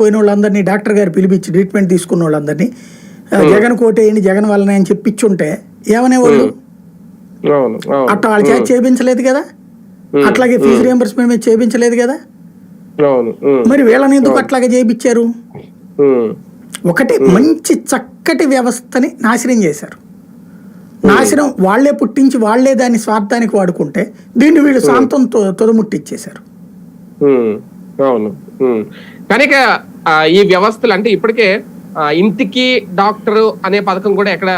పోయిన వాళ్ళందరినీ డాక్టర్ గారు పిలిపించి ట్రీట్మెంట్ తీసుకున్న వాళ్ళందరినీ జగన్ కోటేయండి జగన్ వల్లనే అని చెప్పించుంటే ఏమనేవాళ్ళు? అట్లా వాళ్ళ చేత చేయించలేదు కదా? అట్లాగే ఫీజు రియంబర్స్మెంట్ మీద చేయించలేదు కదా? మరి వీళ్ళని ఎందుకు అట్లాగే చేయించారు? ఒకటి మంచి చక్కటి వ్యవస్థని నాశనం చేశారు. నాశనం వాళ్ళే పుట్టించి వాళ్ళే దాన్ని స్వార్థానికి వాడుకుంటే దీన్ని వీళ్ళు శాంతం తొదముట్టిచ్చేశారు. అవును. కనుక ఈ వ్యవస్థలు అంటే ఇప్పటికే ఇంటికి డాక్టర్ అనే పథకం కూడా ఎక్కడ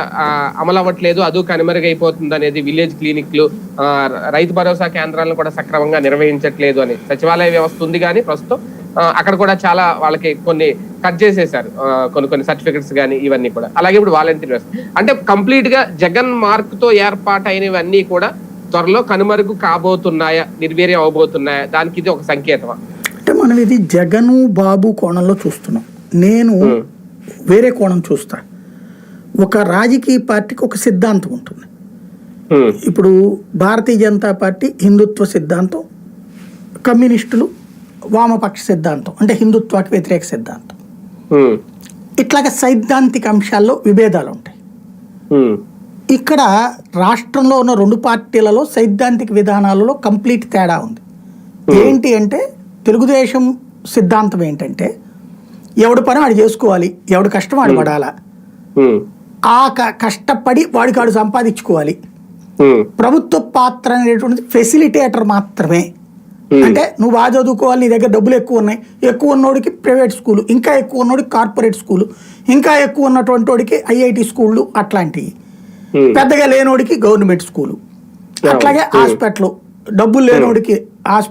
అమలు అవ్వట్లేదు అదు కనుమరుగైపోతుంది అనేది విలేజ్ క్లినిక్లు రైతు భరోసా కేంద్రాలను కూడా సక్రమంగా నిర్వహించట్లేదు అని. సచివాలయ వ్యవస్థ ఉంది కానీ ప్రస్తుతం అక్కడ కూడా చాలా వాళ్ళకి కొన్ని కట్ చేసేసారు కొన్ని కొన్ని సర్టిఫికెట్స్ కానీ ఇవన్నీ కూడా. అలాగే ఇప్పుడు వాలంటీర్ వ్యవస్థ. అంటే కంప్లీట్గా జగన్ మార్క్తో ఏర్పాటైనవన్నీ కూడా త్వరలో కనుమరుగు కాబోతున్నాయా నిర్వీర్యం అవబోతున్నాయా దానికి ఇది ఒక సంకేతమా? అంటే మనం ఇది జగను బాబు కోణంలో చూస్తున్నాం. నేను వేరే కోణం చూస్తా. ఒక రాజకీయ పార్టీకి ఒక సిద్ధాంతం ఉంటుంది. ఇప్పుడు భారతీయ జనతా పార్టీ హిందుత్వ సిద్ధాంతం కమ్యూనిస్టులు వామపక్ష సిద్ధాంతం అంటే హిందుత్వానికి వ్యతిరేక సిద్ధాంతం. ఇట్లాగ సైద్ధాంతిక అంశాల్లో విభేదాలు ఉంటాయి. ఇక్కడ రాష్ట్రంలో ఉన్న రెండు పార్టీలలో సైద్ధాంతిక విధానాలలో కంప్లీట్ తేడా ఉంది. ఏంటి అంటే తెలుగుదేశం సిద్ధాంతం ఏంటంటే ఎవడి పని వాడు చేసుకోవాలి ఎవడి కష్టం వాడు పడాలా. ఆ కష్టపడి వాడికి వాడు సంపాదించుకోవాలి. ప్రభుత్వ పాత్ర అనేటువంటిది ఫెసిలిటేటర్ మాత్రమే. అంటే నువ్వు బాగా చదువుకోవాలి నీ దగ్గర డబ్బులు ఎక్కువ ఉన్నాయి ఎక్కువ ఉన్నోడికి ప్రైవేట్ స్కూల్ ఇంకా ఎక్కువ ఉన్నోడికి కార్పొరేట్ స్కూల్ ఇంకా ఎక్కువ ఉన్నటువంటి వాడికి ఐఐటి స్కూళ్ళు అట్లాంటివి. పెద్దగా లేనోడికి గవర్నమెంట్ స్కూలు అట్లాగే హాస్పిటల్ డబ్బులు లేనోడికి